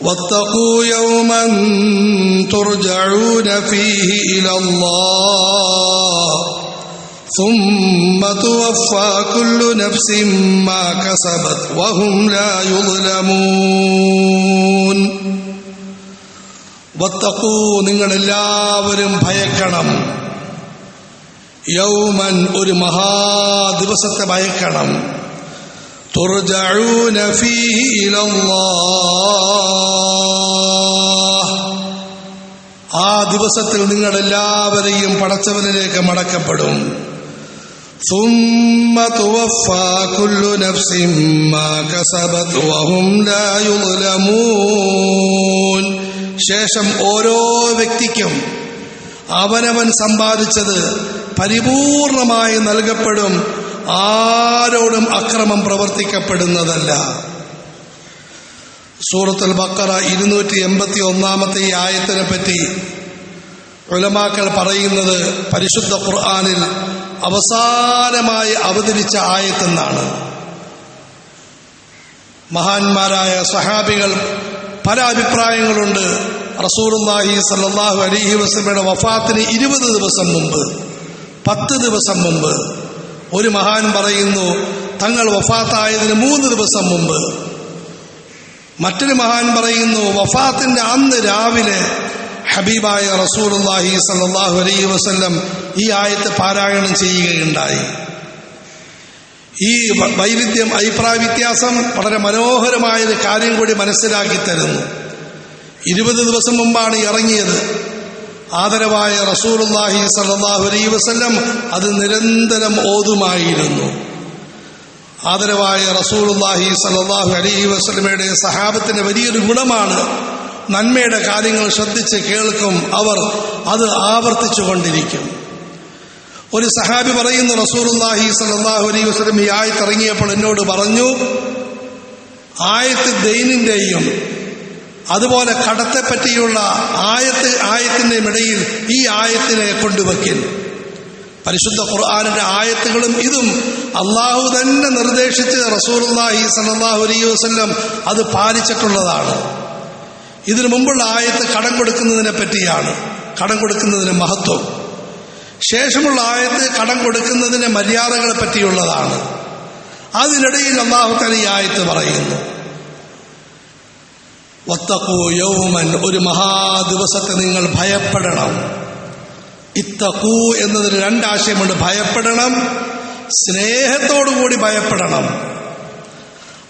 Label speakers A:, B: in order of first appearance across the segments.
A: واتقوا يوما ترجعون فيه إلى الله ثم توفى كل نفس ما كسبت وهم لا يظلمون വത്തക്കൂ നിങ്ങളെല്ലാവരും ഭയക്കണം യൗമൻ ഒരു മഹാദിവസത്തെ ഭയക്കണം തുർജഊന ഫീഹി ഇലല്ലാഹ് ആ ദിവസത്തിൽ നിങ്ങളെല്ലാവരെയും പടച്ചവനിലേക്ക് മടക്കപ്പെടും ثم توفى كل نفس ما كسبت وهم لا يظلمون ശേഷം ഓരോ വ്യക്തിക്കും അവനവൻ സമ്പാദിച്ചത് പരിപൂർണമായി നൽകപ്പെടും ആരോടും അക്രമം പ്രവർത്തിക്കപ്പെടുന്നതല്ല. സൂറത്തുൽ ബക്കറ ഇരുന്നൂറ്റി എൺപത്തി ഒന്നാമത്തെ ഈ ആയത്തിനെ പറ്റി ഉലമാക്കൾ പറയുന്നത് പരിശുദ്ധ ഖുർആാനിൽ അവസാനമായി അവതരിച്ച ആയത്തെന്നാണ്. മഹാന്മാരായ സഹാബികൾ പല അഭിപ്രായങ്ങളുണ്ട്. റസൂർല്ലാഹി സല്ലാഹു അലഹി വസ്ലമയുടെ വഫാത്തിന് ഇരുപത് ദിവസം മുമ്പ് പത്ത് ദിവസം മുമ്പ് ഒരു മഹാൻ പറയുന്നു തങ്ങൾ വഫാത്തായതിന് മൂന്ന് ദിവസം മുമ്പ്. മറ്റൊരു മഹാൻ പറയുന്നു വഫാത്തിന്റെ അന്ന് രാവിലെ ഹബീബായ റസൂലുല്ലാഹി സല്ലാഹു അലൈ വസ്ല്ലം ഈ ആയത്ത് പാരായണം ചെയ്യുകയുണ്ടായി. ഈ വൈവിധ്യം അഭിപ്രായ വ്യത്യാസം വളരെ മനോഹരമായൊരു കാര്യം കൂടി മനസ്സിലാക്കി തരുന്നു. ഇരുപത് ദിവസം മുമ്പാണ് ഇറങ്ങിയത്. ആദരവായ റസൂലുല്ലാഹി സല്ലാഹു അലൈ വസ്ല്ലം അത് നിരന്തരം ഓതുമായിരുന്നു. ആദരവായ റസൂലുല്ലാഹി സല്ലാഹു അലൈഹി വസ്ലമയുടെ സഹാബത്തിന്റെ വലിയൊരു ഗുണമാണ് നന്മയുടെ കാര്യങ്ങൾ ശ്രദ്ധിച്ച് കേൾക്കും അവർ അത് ആവർത്തിച്ചു കൊണ്ടിരിക്കും. ഒരു സഹാബി പറയുന്നു റസൂലുല്ലാഹി സല്ലാഹു അലൈഹി വസ്ലം ഈ ആയത്തിറങ്ങിയപ്പോൾ എന്നോട് പറഞ്ഞു ആയത്ത് ദൈനിന്റെയും അതുപോലെ കടത്തെപ്പറ്റിയുള്ള ആയത്ത് ആയത്തിന്റെ ഇടയിൽ ഈ ആയത്തിനെ കൊണ്ടുവയ്ക്കൽ. പരിശുദ്ധ ഖുർആാനിന്റെ ആയത്തുകളും ഇതും അള്ളാഹു തന്നെ നിർദ്ദേശിച്ച് റസൂലുല്ലാഹി സലാഹു അലൈ വസ്ല്ലം അത് പാലിച്ചിട്ടുള്ളതാണ്. ഇതിനു മുമ്പുള്ള ആയത്ത് കടം കൊടുക്കുന്നതിനെ പറ്റിയാണ് കടം കൊടുക്കുന്നതിന് മഹത്വം. ശേഷമുള്ള ആയത്ത് കടം കൊടുക്കുന്നതിന് മര്യാദകളെ പറ്റിയുള്ളതാണ്. അതിനിടയിൽ അള്ളാഹു തല ഈ ആയത്ത് പറയുന്നു. ഒത്തക്കൂ യൗമൻ ഒരു മഹാദിവസത്തെ നിങ്ങൾ ഭയപ്പെടണം. ഇത്തക്കൂ എന്നതിന് രണ്ടാശയമുണ്ട്. ഭയപ്പെടണം സ്നേഹത്തോടുകൂടി ഭയപ്പെടണം.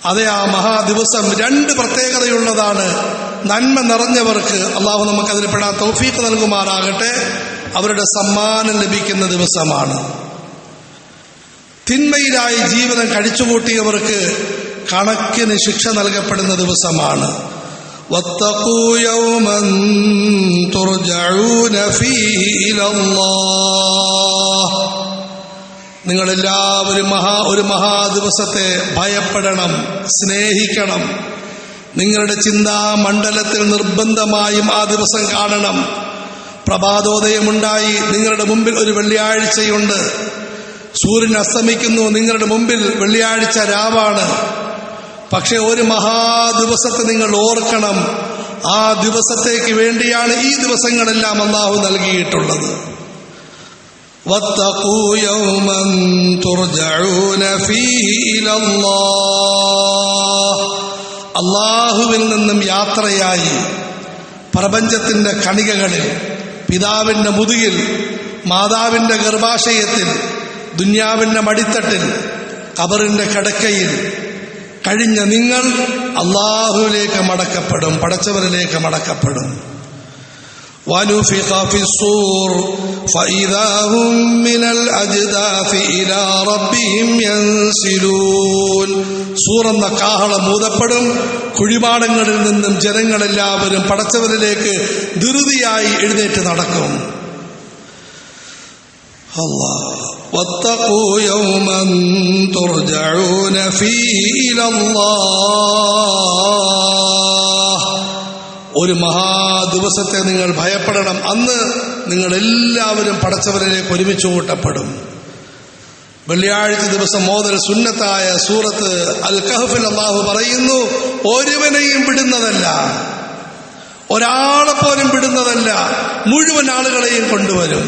A: അതെ ആ മഹാദിവസം രണ്ട് പ്രത്യേകതയുള്ളതാണ്. നന്മ നിറഞ്ഞവർക്ക് അള്ളാഹു നമുക്കതിൽ പെടാൻ തൗഫീക്ക് നൽകുമാറാകട്ടെ. അവരുടെ സമ്മാനം ലഭിക്കുന്ന ദിവസമാണ്. തിന്മയിലായി ജീവിതം കഴിച്ചുകൂട്ടിയവർക്ക് കണക്കിന് ശിക്ഷ നൽകപ്പെടുന്ന ദിവസമാണ്. واتقوا يوما ترجعون فيه إلى الله നിങ്ങളെല്ലാവരും മഹാ ഒരു മഹാദിവസത്തെ ഭയപ്പെടണം സ്നേഹിക്കണം നിങ്ങളുടെ ചിന്താ മണ്ഡലത്തിൽ നിർബന്ധമായും ആ ദിവസം കാണണം പ്രഭാതോദയമുണ്ടായി നിങ്ങളുടെ മുമ്പിൽ ഒരു വെള്ളിയാഴ്ചയുണ്ട് സൂര്യൻ അസ്തമിക്കുന്നു നിങ്ങളുടെ മുമ്പിൽ വെള്ളിയാഴ്ച രാവാണ് പക്ഷെ ഒരു മഹാദിവസത്തെ നിങ്ങൾ ഓർക്കണം ആ ദിവസത്തേക്ക് വേണ്ടിയാണ് ഈ ദിവസങ്ങളെല്ലാം അള്ളാഹു നൽകിയിട്ടുള്ളത് واتقوا يوما ترجعون فيه إلى الله അള്ളാഹുവിൽ നിന്നും യാത്രയായി പ്രപഞ്ചത്തിന്റെ കണികകളിൽ പിതാവിന്റെ മുതുകിൽ മാതാവിന്റെ ഗർഭാശയത്തിൽ ദുന്യാവിന്റെ മടിത്തട്ടിൽ കബറിന്റെ കിടക്കയിൽ കഴിഞ്ഞ നിങ്ങൾ അള്ളാഹുവിലേക്ക് മടക്കപ്പെടും പടച്ചവരിലേക്ക് മടക്കപ്പെടും ونفخ في الصور فإذا هم من الأجداث إلى ربهم ينسلون സൂറെന്ന കാഹളം മൂതപ്പെടും കുഴിമാടങ്ങളിൽ നിന്നും ജനങ്ങളെല്ലാവരും പടച്ചവരിലേക്ക് ധൃതിയായി എഴുന്നേറ്റ് നടക്കും الله واتقوا يوما ترجعون فيه إلى الله ഒരു മഹാദിവസത്തെ നിങ്ങൾ ഭയപ്പെടണം അന്ന് നിങ്ങൾ എല്ലാവരും പടച്ചവരിലേക്ക് ഒരുമിച്ച് കൂട്ടപ്പെടും വെള്ളിയാഴ്ച ദിവസം മോതൽ സുന്നത്തായ സൂറത്ത് അൽ കഹഫിൽ അള്ളാഹു പറയുന്നു ഒരുവനെയും വിടുന്നതല്ല ഒരാളെ പോലും വിടുന്നതല്ല മുഴുവൻ ആളുകളെയും കൊണ്ടുവരും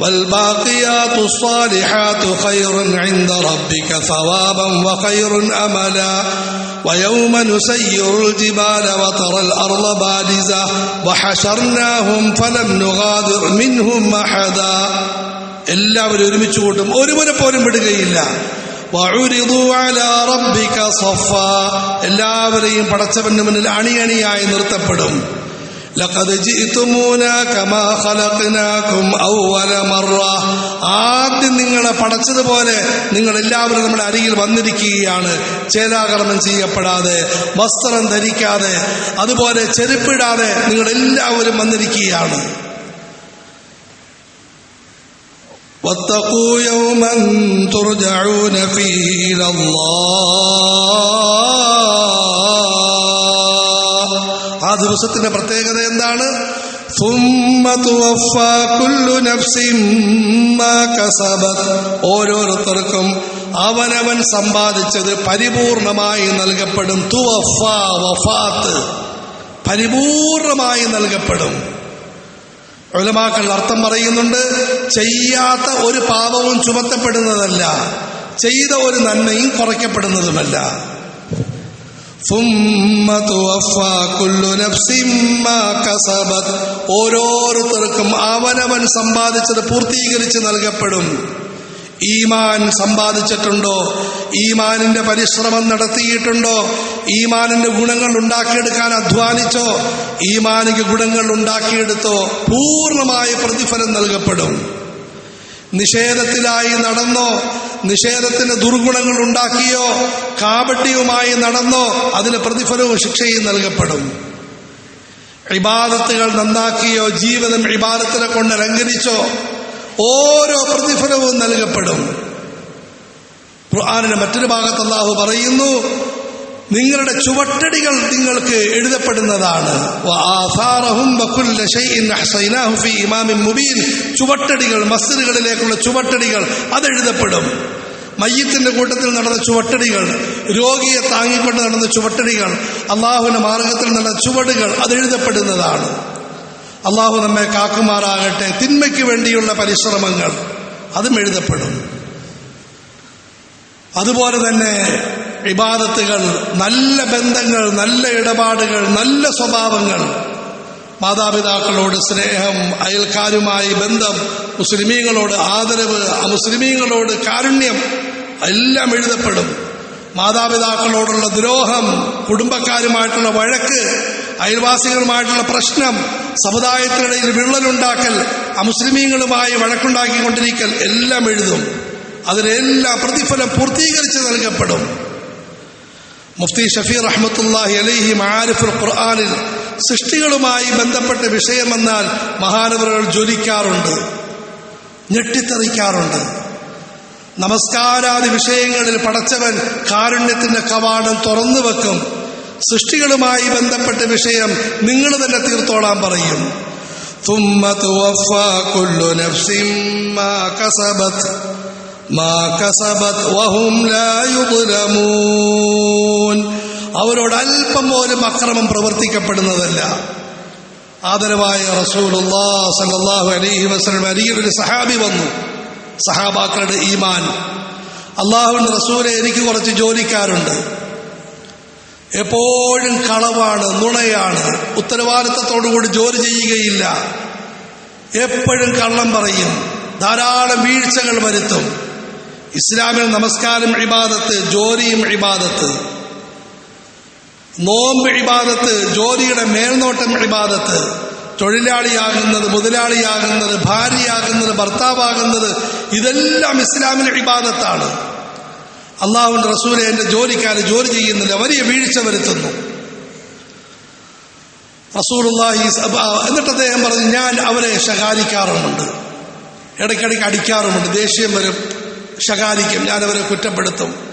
A: والباقيات الصالحات خير عند ربك ثوابا وخير املا ويوم نسير الجبال وترى الارض بارزه وحشرناهم فلم نغادر منهم احدا എല്ലാവരും ഒരുമിച്ച് കൂട്ടും ഒരുവനെ പോലും വിടുകയില്ല വഉരിദു അലാ റബ്ബിക സഫ എല്ലാവരെയും പടച്ചവന്റെ മുന്നിൽ അണിയണിയായി നിർത്തപ്പെടും ലഖദ് ജിഇതുമൂനാ കമാ ഖലഖനാകും അവ്വല മറ ആദ്യം നിങ്ങളെ പടച്ചതുപോലെ നിങ്ങൾ എല്ലാവരും നമ്മുടെ അരികിൽ വന്നിരിക്കുകയാണ് ചേലാകർമ്മം ചെയ്യപ്പെടാതെ വസ്ത്രം ധരിക്കാതെ അതുപോലെ ചെരുപ്പിടാതെ നിങ്ങൾ എല്ലാവരും വന്നിരിക്കുകയാണ് واتقوا يوما ترجعون فيه إلى الله ആ ദിവസത്തിന്റെ പ്രത്യേകത എന്താണ്? ഓരോരുത്തർക്കും അവനവൻ സമ്പാദിച്ചത് പരിപൂർണമായി നൽകപ്പെടും. വഫാത്ത്. പരിപൂർണമായി നൽകപ്പെടും. ഒലമാക്കൾ അർത്ഥം പറയുന്നുണ്ട് ചെയ്യാത്ത ഒരു പാപവും ചുമത്തപ്പെടുന്നതല്ല ചെയ്ത ഒരു നന്മയും കുറയ്ക്കപ്പെടുന്നതുമല്ല. ഓരോരുത്തർക്കും അവനവൻ സമ്പാദിച്ചത് പൂർത്തീകരിച്ച് നൽകപ്പെടും. ഈമാൻ സമ്പാദിച്ചിട്ടുണ്ടോ? ഈമാനിന്റെ പരിശ്രമം നടത്തിയിട്ടുണ്ടോ? ഈമാനിന്റെ ഗുണങ്ങൾ ഉണ്ടാക്കിയെടുക്കാൻ അധ്വാനിച്ചോ? ഈമാനിക ഗുണങ്ങൾ ഉണ്ടാക്കിയെടുത്തോ? പൂർണമായ പ്രതിഫലം നൽകപ്പെടും. നിഷേധത്തിലായി നടന്നോ നിഷേധത്തിന് ദുർഗുണങ്ങൾ ഉണ്ടാക്കിയോ കാപട്യവുമായി നടന്നോ അതിന് പ്രതിഫലവും ശിക്ഷയും നൽകപ്പെടും. ഇബാദത്തുകൾ നന്നാക്കിയോ ജീവിതം ഇബാദത്തിനെ കൊണ്ട് അലങ്കരിച്ചോ ഓരോ പ്രതിഫലവും നൽകപ്പെടും. ഖുർആാനിന്റെ മറ്റൊരു ഭാഗത്ത് അള്ളാഹു പറയുന്നു നിങ്ങളുടെ ചുവട്ടടികൾ നിങ്ങൾക്ക് എഴുതപ്പെടുന്നതാണ്. ചുവട്ടടികൾ മസ്ജിദുകളിലേക്കുള്ള ചുവട്ടടികൾ അതെഴുതപ്പെടും. മയ്യത്തിന്റെ കൂട്ടത്തിൽ നടന്ന ചുവട്ടടികൾ രോഗിയെ താങ്ങിക്കൊണ്ട് നടന്ന ചുവട്ടടികൾ അള്ളാഹുവിന്റെ മാർഗത്തിൽ നടന്ന ചുവടുകൾ അതെഴുതപ്പെടുന്നതാണ്. അള്ളാഹു നമ്മെ കാക്കുമാറാകട്ടെ. തിന്മയ്ക്ക് വേണ്ടിയുള്ള പരിശ്രമങ്ങൾ അതും എഴുതപ്പെടും. അതുപോലെ തന്നെ ഇബാദത്തുകൾ നല്ല ബന്ധങ്ങൾ നല്ല ഇടപാടുകൾ നല്ല സ്വഭാവങ്ങൾ. മാതാപിതാക്കളോട് സ്നേഹം അയൽക്കാരുമായി ബന്ധം മുസ്ലിമീങ്ങളോട് ആദരവ് അമുസ്ലിമീങ്ങളോട് കാരുണ്യം എല്ലാം എഴുതപ്പെടും. മാതാപിതാക്കളോടുള്ള ദ്രോഹം കുടുംബക്കാരുമായിട്ടുള്ള വഴക്ക് അയൽവാസികളുമായിട്ടുള്ള പ്രശ്നം സമുദായത്തിനിടയിൽ വിള്ളലുണ്ടാക്കൽ അമുസ്ലിമീങ്ങളുമായി വഴക്കുണ്ടാക്കിക്കൊണ്ടിരിക്കൽ എല്ലാം എഴുതും. അതിനെല്ലാം പ്രതിഫലം പൂർത്തീകരിച്ച് നൽകപ്പെടും. മുഫ്തി ഷഫീർ റഹ്മത്തുല്ലാഹി അലൈഹി മാരിഫുൽ ഖുർആാനിൽ സൃഷ്ടികളുമായി ബന്ധപ്പെട്ട വിഷയമെന്നാൽ മഹാനവറുകൾ ജ്വലിക്കാറുണ്ട് ഞെട്ടിത്തെറിക്കാറുണ്ട്. നമസ്കാരാദി വിഷയങ്ങളിൽ പടച്ചവൻ കാരുണ്യത്തിന്റെ കവാടം തുറന്നു വെക്കും. സൃഷ്ടികളുമായി ബന്ധപ്പെട്ട വിഷയം നിങ്ങൾ തന്നെ തീർത്തോളാൻ പറയും. തുമ്മ തുവഫ കുല്ലു നഫ്സിം മാ കസബത്ത് ما كسبت وهم لا يظلمون അവരോട് അല്പം പോലും അക്രമം പ്രവർത്തിക്കപ്പെടുന്നതല്ല ആദരവായ റസൂലുള്ളാ സല്ലല്ലാഹു അലൈഹി വസല്ലം അരികിൽ ഒരു സഹാബി വന്നു സഹാബാക്കളുടെ ഈമാൻ അള്ളാഹുവിന്റെ റസൂലെ എനിക്ക് കുറച്ച് ജോലിക്കാരുണ്ട് എപ്പോഴും കളവാണ് നുണയാണ് ഉത്തരവാദിത്തത്തോടുകൂടി ജോലി ചെയ്യുകയില്ല എപ്പോഴും കള്ളം പറയും ധാരാളം വീഴ്ചകൾ വരുത്തും ഇസ്ലാമിൽ നമസ്കാരം ഇബാദത്ത് ജോലിയും ഇബാദത്ത്. നോമ്പ് ഇബാദത്ത് ജോലിയുടെ മേൽനോട്ടം ഇബാദത്ത്. തൊഴിലാളിയാകുന്നത് മുതലാളിയാകുന്നത് ഭാര്യയാകുന്നത് ഭർത്താവാകുന്നത് ഇതെല്ലാം ഇസ്ലാമിലെ ഇബാദത്താണ്. അള്ളാഹുവിന്റെ റസൂലെ എന്റെ ജോലിക്കാർ ജോലി ചെയ്യുന്നില്ല വലിയ വീഴ്ച വരുത്തുന്നു. റസൂലുള്ളാഹി എന്നിട്ട് അദ്ദേഹം പറഞ്ഞു ഞാൻ അവരെ ശകാരിക്കാറുമുണ്ട്. ഇടയ്ക്കിടയ്ക്ക് അടിക്കാറുമുണ്ട്. ദേഷ്യം വരും. ശകാരിക്കും ഞാൻ അവരെ കുറ്റപ്പെടുത്തും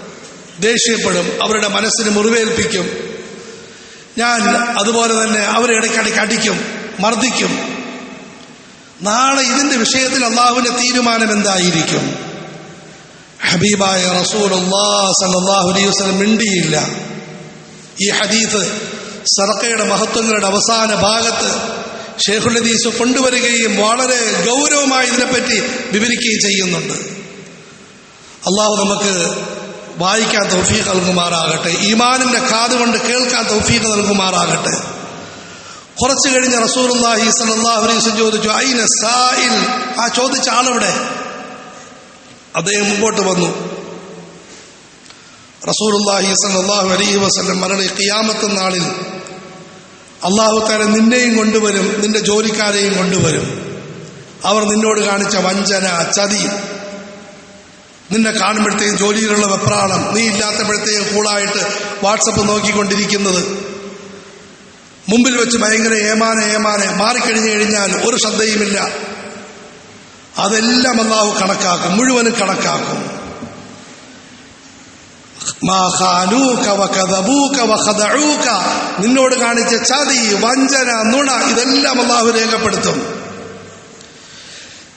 A: ദേഷ്യപ്പെടും അവരുടെ മനസ്സിന് മുറിവേൽപ്പിക്കും. ഞാൻ അതുപോലെ തന്നെ അവരെ ഇടയ്ക്കിടയ്ക്ക് അടിക്കും മർദ്ദിക്കും. നാളെ ഇതിന്റെ വിഷയത്തിൽ അള്ളാഹുവിന്റെ തീരുമാനം എന്തായിരിക്കും? ഹബീബായ റസൂൽ സല്ലാഹു അലൈഹി മിണ്ടിയില്ല. ഈ ഹദീത്ത് സറക്കയുടെ മഹത്വങ്ങളുടെ അവസാന ഭാഗത്ത് ഷേഖുൽ ഹദീസ് കൊണ്ടുവരികയും വളരെ ഗൗരവമായി ഇതിനെപ്പറ്റി വിവരിക്കുകയും ചെയ്യുന്നുണ്ട്. അള്ളാഹു നമുക്ക് വായിക്കാൻ തൗഫീഖ് നൽകുമാറാകട്ടെ ഈമാനിന്റെ കാതുകൊണ്ട് കേൾക്കാൻ തൗഫീഖ് നൽകുമാറാകട്ടെ. കുറച്ചു കഴിഞ്ഞ് അലൈഹി വസല്ലം ചോദിച്ചു ഐന സായിൽ ആ ചോദിച്ച ആളെവിടെ? അദ്ദേഹം മുമ്പോട്ട് വന്നു. റസൂലുള്ളാഹി സലാഹു അലൈഹി വസ്ലം മരളി കിയാമത്ത നാളിൽ അള്ളാഹു താല നിന്നെയും കൊണ്ടുവരും നിന്റെ ജോലിക്കാരെയും കൊണ്ടുവരും. അവർ നിന്നോട് കാണിച്ച വഞ്ചന ചതി നിന്നെ കാണുമ്പോഴത്തേക്കും ജോലിയിലുള്ള വെപ്രാളം നീ ഇല്ലാത്തപ്പോഴത്തേക്കും കൂളായിട്ട് വാട്സപ്പ് നോക്കിക്കൊണ്ടിരിക്കുന്നത്. മുമ്പിൽ വെച്ച് ഭയങ്കര ഏമാന ഏമാന മാറിക്കഴിഞ്ഞു കഴിഞ്ഞാൽ ഒരു ശ്രദ്ധയുമില്ല. അതെല്ലാം അള്ളാഹു കണക്കാക്കും മുഴുവനും കണക്കാക്കും. നിന്നോട് കാണിച്ച ചതി വഞ്ചന നുണ ഇതെല്ലാം അള്ളാഹു രേഖപ്പെടുത്തും.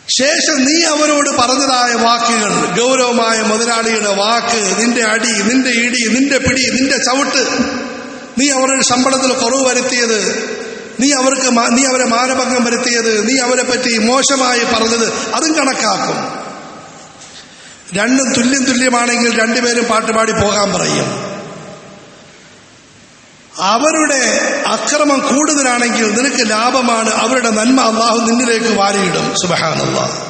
A: ശേഷം നീ അവരോട് പറഞ്ഞതായ വാക്കുകൾ ഗൗരവമായ മുതലാളിയുടെ വാക്ക് നിന്റെ അടി നിന്റെ ഇടി നിന്റെ പിടി നിന്റെ ചവിട്ട് നീ അവരുടെ ശമ്പളത്തിൽ കുറവ് വരുത്തിയത് നീ അവർക്ക് നീ അവരെ മാനഭംഗം വരുത്തിയത് നീ അവരെ പറ്റി മോശമായി പറഞ്ഞത് അതും കണക്കാക്കും. രണ്ടും തുല്യം തുല്യമാണെങ്കിൽ രണ്ടുപേരും പാട്ടുപാടി പോകാൻ പറയും. അവരുടെ അക്രമം കൂടുതലാണെങ്കിൽ നിനക്ക് ലാഭമാണ്. അവരുടെ നന്മ അള്ളാഹു നിന്നിലേക്ക് വാരിയിടും. സുബഹാനുള്ള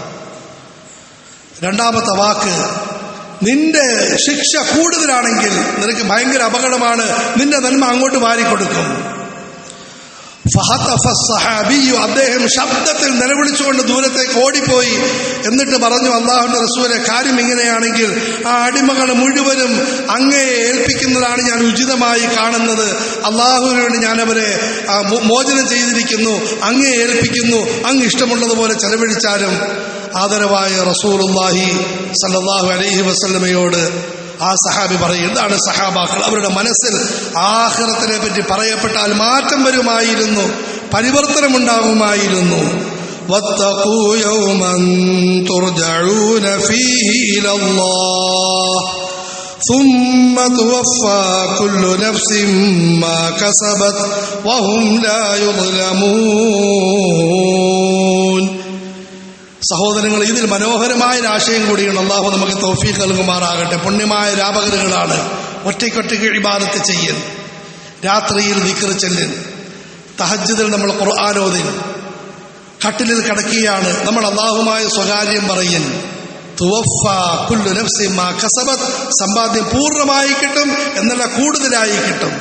A: രണ്ടാമത്തെ വാക്ക് നിന്റെ ശിക്ഷ കൂടുതലാണെങ്കിൽ നിനക്ക് ഭയങ്കര അപകടമാണ്. നിന്റെ നന്മ അങ്ങോട്ട് വാരിക്കൊടുക്കും. അദ്ദേഹം ശബ്ദത്തിൽ നിലവിളിച്ചുകൊണ്ട് ദൂരത്തേക്ക് ഓടിപ്പോയി. എന്നിട്ട് പറഞ്ഞു അള്ളാഹുന്റെ റസൂലെ കാര്യം ഇങ്ങനെയാണെങ്കിൽ ആ അടിമകൾ മുഴുവനും അങ്ങയെ ഏൽപ്പിക്കുന്നതാണ് ഞാൻ ഉചിതമായി കാണുന്നത്. അള്ളാഹുവിന് വേണ്ടി ഞാൻ അവരെ മോചനം ചെയ്തിരിക്കുന്നു അങ്ങയെ ഏൽപ്പിക്കുന്നു അങ്ങ് ഇഷ്ടമുള്ളതുപോലെ ചെലവഴിച്ചാലും ആദരവായ റസൂലുള്ളാഹി സല്ലാഹു അലൈഹി വസല്ലമയോട് ആ സഹാബി പറയും എന്താണ് സഹാബാക്കൾ അവരുടെ മനസ്സിൽ ആഹ്റത്തിനെ പറ്റി പറയപ്പെട്ടാൽ മാറ്റം വരുമായിരുന്നു പരിവർത്തനമുണ്ടാകുമായിരുന്നു واتقوا يوما ترجعون فيه إلى الله ثم توفى كل نفس ما كسبت وهم لا يظلمون സഹോദരങ്ങൾ ഇതിൽ മനോഹരമായ ആശയം കൂടിയാണ് അള്ളാഹു നമുക്ക് തോഫീഖ് നൽകുമാറാകട്ടെ. പുണ്യമായ രാപകലുകളാണ് ഒറ്റയ്ക്കൊറ്റയ്ക്ക് ഇബാദത്ത് ചെയ്യൽ രാത്രിയിൽ ദിക്കറ് ചെല്ലൽ തഹജ്ജിതിൽ നമ്മൾ ഖുർആാനോദിൽ കട്ടിലിൽ കിടക്കുകയാണ് നമ്മൾ അള്ളാഹുമായ സ്വകാര്യം പറയൽ. സമ്പാദ്യം പൂർണമായി കിട്ടും എന്നല്ല കൂടുതലായി കിട്ടും.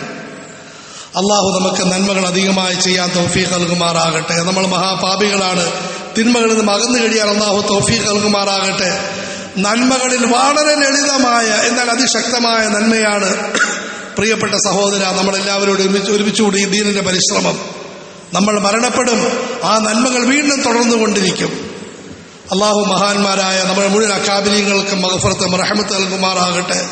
A: അള്ളാഹു നമുക്ക് നന്മകൾ അധികമായി ചെയ്യാൻ തോഫീഖ് നൽകുമാറാകട്ടെ. നമ്മൾ മഹാപാപികളാണ്. തിന്മകളിൽ നിന്ന് അകന്നു കഴിയാൻ അള്ളാഹു തോഫീ കൽകുമാറാകട്ടെ നന്മകളിൽ വളരെ ലളിതമായ എന്നാൽ അതിശക്തമായ നന്മയാണ് പ്രിയപ്പെട്ട സഹോദര നമ്മളെല്ലാവരോടും ഒരുമിച്ച് ഒരുമിച്ചുകൂടി ദീനിന്റെ പരിശ്രമം. നമ്മൾ മരണപ്പെടും ആ നന്മകൾ വീണ്ടും തുടർന്നുകൊണ്ടിരിക്കും. അള്ളാഹു മഹാന്മാരായ നമ്മുടെ മുഴുവൻ അക്കാബിലിയങ്ങൾക്കും മഹഫറത്തും റഹമത്ത് നൽകുമാറാകട്ടെ.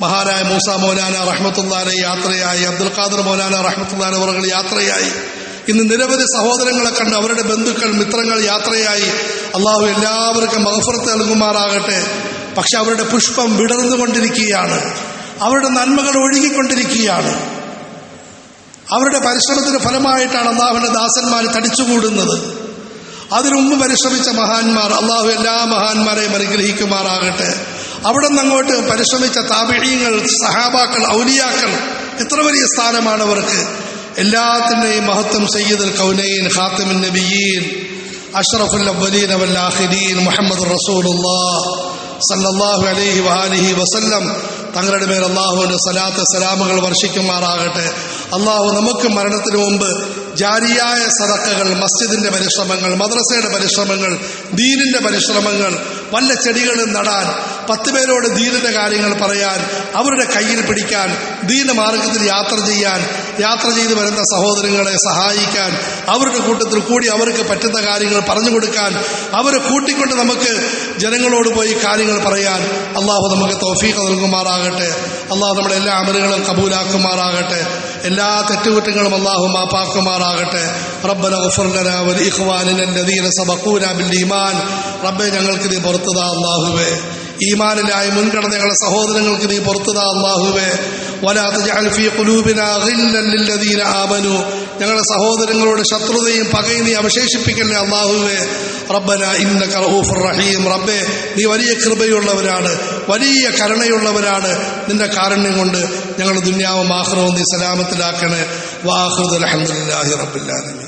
A: മഹാനായ മൂസ മൗലാന റഹ്മത്തുല്ലാനെ യാത്രയായി അബ്ദുൽ ഖാദർ മൗലാന റഹ്മത്തുല്ലാൻ അവർ യാത്രയായി. ഇന്ന് നിരവധി സഹോദരങ്ങളെ കണ്ട് അവരുടെ ബന്ധുക്കൾ മിത്രങ്ങൾ യാത്രയായി. അള്ളാഹു എല്ലാവർക്കും മഹഫുറത്ത് നൽകുമാറാകട്ടെ. പക്ഷെ അവരുടെ പുഷ്പം വിടർന്നുകൊണ്ടിരിക്കുകയാണ്. അവരുടെ നന്മകൾ ഒഴുകിക്കൊണ്ടിരിക്കുകയാണ്. അവരുടെ പരിശ്രമത്തിന്റെ ഫലമായിട്ടാണ് അള്ളാഹുവിന്റെ ദാസന്മാർ തടിച്ചുകൂടുന്നത്. അതിനുമുമ്പ് പരിശ്രമിച്ച മഹാന്മാർ അള്ളാഹു എല്ലാ മഹാന്മാരെയും അനുഗ്രഹിക്കുമാറാകട്ടെ. അവിടെ നിന്ന് അങ്ങോട്ട് പരിശ്രമിച്ച താപിഴീങ്ങൾ സഹാബാക്കൾ ഔലിയാക്കൾ എത്ര വലിയ സ്ഥാനമാണ് അവർക്ക്. എല്ലാത്തിന്റെയും മഹത്വം സയ്യിദുൽ കൗനൈൻ ഖാത്തിമുൻ നബിയീൻ അഷ്റഫുൽ അവലീൻ വല്ലാഹിരീൻ മുഹമ്മദ് റസൂലുള്ളാഹ് സല്ലല്ലാഹു അലൈഹി വഹാലിഹി വസല്ലം. തങ്ങളുടെ മേൽ അള്ളാഹുവിന്റെ സലാത്ത് സലാമുകൾ വർഷിക്കുമാറാകട്ടെ. അള്ളാഹു നമുക്ക് മരണത്തിന് മുമ്പ് ജാരിയായ സദക്കകൾ മസ്ജിദിന്റെ പരിശ്രമങ്ങൾ മദ്രസയുടെ പരിശ്രമങ്ങൾ ദീനിന്റെ പരിശ്രമങ്ങൾ വല്ല ചെടികളും നടാൻ പത്ത് പേരോട് ദീനിന്റെ കാര്യങ്ങൾ പറയാൻ അവരുടെ കയ്യിൽ പിടിക്കാൻ ദീന മാർഗത്തിൽ യാത്ര ചെയ്യാൻ യാത്ര ചെയ്ത് വരുന്ന സഹോദരങ്ങളെ സഹായിക്കാൻ അവരുടെ കൂട്ടത്തിൽ കൂടി അവർക്ക് പറ്റുന്ന കാര്യങ്ങൾ പറഞ്ഞു കൊടുക്കാൻ അവരെ കൂട്ടിക്കൊണ്ട് നമുക്ക് ജനങ്ങളോട് പോയി കാര്യങ്ങൾ പറയാൻ അള്ളാഹു നമുക്ക് തോഫീഖ നൽകുമാറാകട്ടെ. അള്ളാഹു നമ്മുടെ എല്ലാ അമലുകളും കബൂലാക്കുമാറാകട്ടെ. എല്ലാ തെറ്റുകുറ്റങ്ങളും അള്ളാഹു മാപ്പാക്കുമാറാകട്ടെ. റബ്ബന ഗഫർലന ബിൽ ഈമാൻ. റബ്ബെ ഞങ്ങൾക്ക് നീ പുറത്തുതാ അള്ളാഹുവേ. ഈമാനിലായി മുൻകടന്നങ്ങളുടെ സഹോദരങ്ങൾക്ക് നീ പുറത്തുതാ അള്ളാഹുവേ. ഞങ്ങളുടെ സഹോദരങ്ങളോട് ശത്രുതയും പകയും നീ അവശേഷിപ്പിക്കല്ലേ അള്ളാഹുവേ. റബ്ബന ഇന്ന റഊഫുർ റഹീം. റബ്ബേ നീ വലിയ കൃപയുള്ളവരാണ് വലിയ കരുണയുള്ളവരാണ്. നിന്റെ കാരുണ്യം കൊണ്ട് ഞങ്ങളുടെ ദുന്യാവും ആഹ്റവും നീ സലാമത്തിലാക്കണേ. വാഹൃദ് അലഹമുല്ലാഹി റബ്ബില്ലാലമീൻ